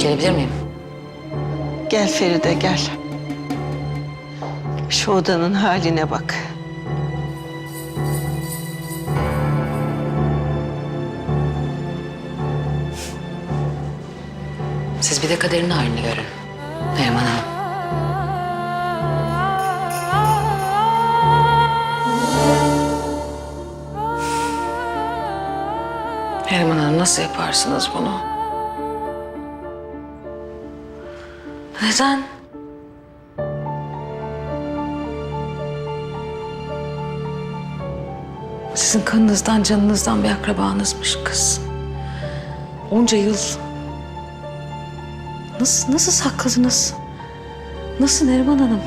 Gelebilir miyim? Gel Feride gel. Şu odanın haline bak. Siz bir de kaderin halini görün. Neriman Hanım. Neriman Hanım nasıl yaparsınız bunu? Neden? Sizin kanınızdan, canınızdan bir akrabanızmış kız. Onca yıl Nasıl, nasıl sakladınız? Nasıl Neriman Hanım?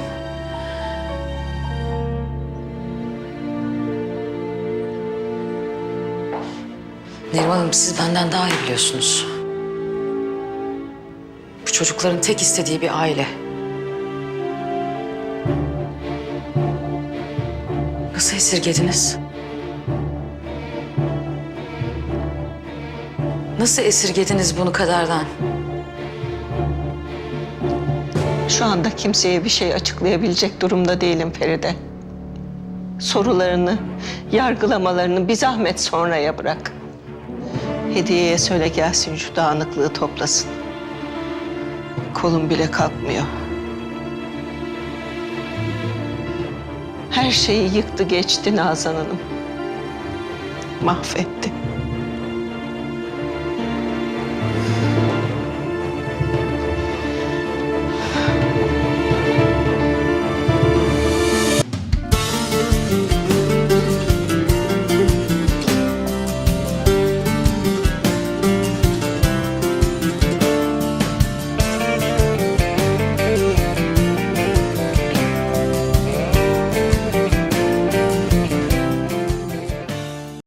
Neriman Hanım siz benden daha iyi biliyorsunuz. Çocukların tek istediği bir aile. Nasıl esirgediniz? Nasıl esirgediniz bunu kaderden? Şu anda kimseye bir şey açıklayabilecek durumda değilim Feride. Sorularını, yargılamalarını bir zahmet sonraya bırak. Hediyeye söyle gelsin şu dağınıklığı toplasın. Kolum bile kalkmıyor. Her şeyi yıktı geçti Nazan Hanım. Mahvetti.